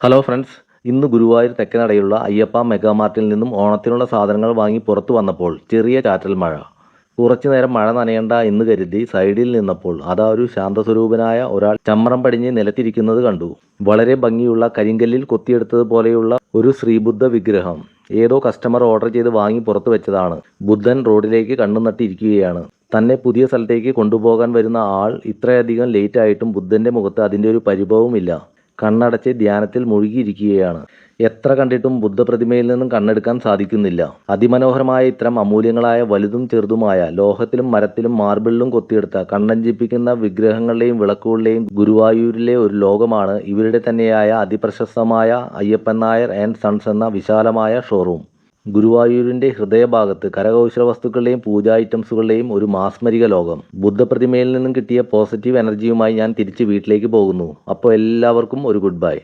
Hello friends ഇന്ന് ഗുരുവായൂർ തെക്കനടയിലുള്ള അയ്യപ്പ മെഗാമാർട്ടിൽ നിന്നും ഓണത്തിനുള്ള സാധനങ്ങൾ വാങ്ങി പുറത്തു വന്നപ്പോൾ ചെറിയ ചാറ്റൽ മഴ. കുറച്ചു നേരം മഴ നനയണ്ട എന്ന് കരുതി സൈഡിൽ നിന്നപ്പോൾ അതാ ഒരു ശാന്തസ്വരൂപനായ ഒരാൾ ചമ്രം പടിഞ്ഞ് നിലത്തിരിക്കുന്നത് കണ്ടു. വളരെ ഭംഗിയുള്ള കരിങ്കല്ലിൽ കൊത്തിയെടുത്തതുപോലെയുള്ള ഒരു ശ്രീബുദ്ധ വിഗ്രഹം. ഏതോ കസ്റ്റമർ ഓർഡർ ചെയ്ത് വാങ്ങി പുറത്തു വെച്ചതാണ്. ബുദ്ധൻ റോഡിലേക്ക് കണ്ണു നട്ടിരിക്കുകയാണ്. തന്നെ പുതിയ സ്ഥലത്തേക്ക് കൊണ്ടുപോകാൻ വരുന്ന ആൾ ഇത്രയധികം ലേറ്റ് ആയിട്ടും ബുദ്ധന്റെ മുഖത്ത് അതിന്റെ ഒരു പരിഭവമില്ല കണ്ണടച്ച് ധ്യാനത്തിൽ മുഴുകിയിരിക്കുകയാണ്. എത്ര കണ്ടിട്ടും ബുദ്ധപ്രതിമയിൽ നിന്നും കണ്ണെടുക്കാൻ സാധിക്കുന്നില്ല. അതിമനോഹരമായ ഇത്തരം അമൂല്യങ്ങളായ വലുതും ചെറുതുമായ ലോഹത്തിലും മരത്തിലും മാർബിളിലും കൊത്തിയെടുത്ത കണ്ണഞ്ചിപ്പിക്കുന്ന വിഗ്രഹങ്ങളുടെയും വിളക്കുകളുടെയും ഗുരുവായൂരിലെ ഒരു ലോകമാണ് ഇവരുടെ തന്നെയായ അതിപ്രശസ്തമായ അയ്യപ്പൻ നായർ ആൻഡ് സൺസ് എന്ന വിശാലമായ ഷോറൂം. ഗുരുവായൂരിന്റെ ഹൃദയഭാഗത്ത് കരകൗശല വസ്തുക്കളുടെയും പൂജാ ഐറ്റംസുകളുടെയും ഒരു മാസ്മരിക ലോകം. ബുദ്ധപ്രതിമയിൽ നിന്നും കിട്ടിയ പോസിറ്റീവ് എനർജിയുമായി ഞാൻ തിരിച്ച് വീട്ടിലേക്ക് പോകുന്നു. അപ്പോൾ എല്ലാവർക്കും ഒരു ഗുഡ് ബൈ.